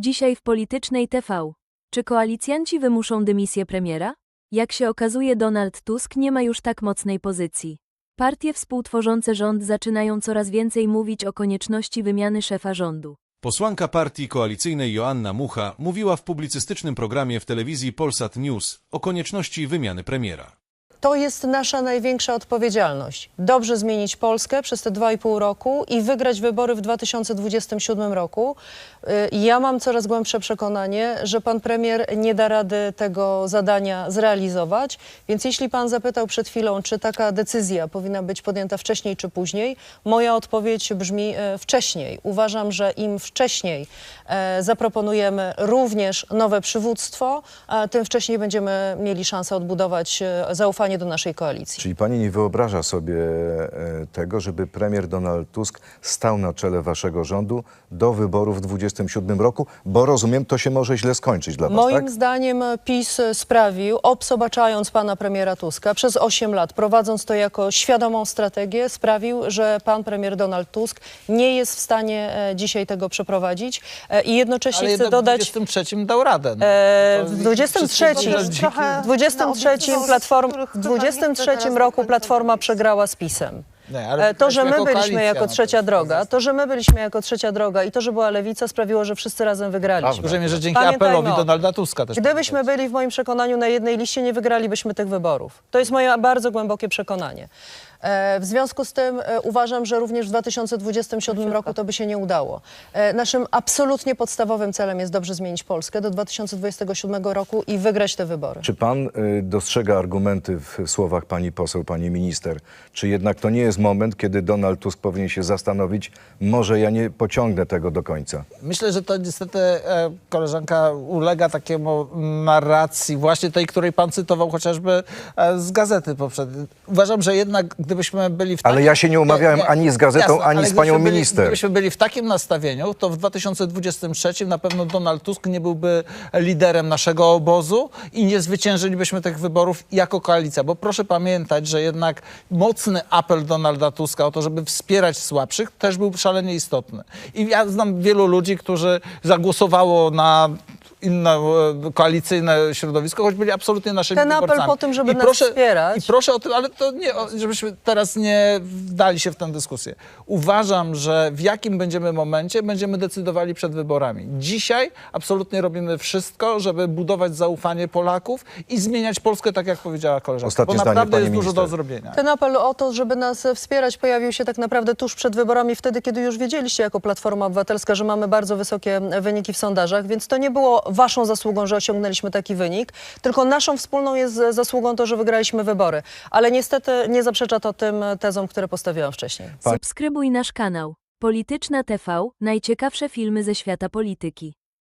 Dzisiaj w politycznej TV. Czy koalicjanci wymuszą dymisję premiera? Jak się okazuje, Donald Tusk nie ma już tak mocnej pozycji. Partie współtworzące rząd zaczynają coraz więcej mówić o konieczności wymiany szefa rządu. Posłanka partii koalicyjnej Joanna Mucha mówiła w publicystycznym programie w telewizji Polsat News o konieczności wymiany premiera. To jest nasza największa odpowiedzialność. Dobrze zmienić Polskę przez te dwa i pół roku i wygrać wybory w 2027 roku. Y, Ja mam coraz głębsze przekonanie, że pan premier nie da rady tego zadania zrealizować. Więc jeśli pan zapytał przed chwilą, czy taka decyzja powinna być podjęta wcześniej czy później, moja odpowiedź brzmi e, wcześniej. Uważam, że im wcześniej e, zaproponujemy również nowe przywództwo, tym wcześniej będziemy mieli szansę odbudować e, zaufanie do naszej koalicji. Czyli pani nie wyobraża sobie e, tego, żeby premier Donald Tusk stał na czele waszego rządu do wyborów w 2027 roku, bo rozumiem, to się może źle skończyć dla was, Moim tak? zdaniem PiS sprawił, obsobaczając pana premiera Tuska przez 8 lat, prowadząc to jako świadomą strategię, sprawił, że pan premier Donald Tusk nie jest w stanie e, dzisiaj tego przeprowadzić e, i jednocześnie Ale chcę dodać... w 23 dał radę. No. E, w i 23 wszyscy w dziki. trochę 23 naobiecywał platform, rzeczy, w których chyba nie chce 23 teraz roku Platforma przegrała z PiSem. Nie, ale E, To, że my jako byliśmy koalicja, jako no trzecia droga, to, że my byliśmy jako trzecia droga i to, że była lewica sprawiło, że wszyscy razem wygraliśmy. W dużej mierze dzięki Pamiętajmy apelowi o tym. Donalda Tuska też. Gdybyśmy byli w moim przekonaniu na jednej liście, nie wygralibyśmy tych wyborów. To jest moje bardzo głębokie przekonanie. E, W związku z tym e, uważam, że również w 2027 roku to by się nie udało. E, Naszym absolutnie podstawowym celem jest dobrze zmienić Polskę do 2027 roku i wygrać te wybory. Czy pan dostrzega argumenty w słowach pani poseł, pani minister? Czy jednak to nie jest moment, kiedy Donald Tusk powinien się zastanowić, może ja nie pociągnę tego do końca? Myślę, że to niestety koleżanka ulega takiemu narracji, właśnie tej, której pan cytował chociażby z gazety poprzedniej. Uważam, że jednak gdybyśmy byli w Ale takim- ja się nie umawiałem ani z gazetą, ani ale z panią byli- minister. Gdybyśmy byli w takim nastawieniu, to w 2023 na pewno Donald Tusk nie byłby liderem naszego obozu i nie zwyciężylibyśmy tych wyborów jako koalicja. Bo proszę pamiętać, że jednak mocny apel Donalda Tuska o to, żeby wspierać słabszych, też był szalenie istotny. I ja znam wielu ludzi, którzy zagłosowało na inne koalicyjne środowisko, choć byli absolutnie naszymi Ten apel po tym, żeby I nas proszę, wspierać- I proszę o tym, ale to nie, o- żebyśmy teraz nie wdali się w tę dyskusję. Uważam, że w jakim będziemy momencie będziemy decydowali przed wyborami. Dzisiaj absolutnie robimy wszystko, żeby budować zaufanie Polaków i zmieniać Polskę, tak jak powiedziała koleżanka. Ostatnie bo zdanie, naprawdę jest dużo minister. do zrobienia. Ten apel o to, żeby nas wspierać, pojawił się tak naprawdę tuż przed wyborami, wtedy, kiedy już wiedzieliście jako Platforma Obywatelska, że mamy bardzo wysokie wyniki w sondażach, więc to nie było waszą zasługą, że osiągnęliśmy taki wynik, tylko naszą wspólną jest zasługą to, że wygraliśmy wybory. Ale niestety nie zaprzecza to tym tezom, które postawiłam wcześniej. Subskrybuj nasz kanał. Polityczna TV, najciekawsze filmy ze świata polityki.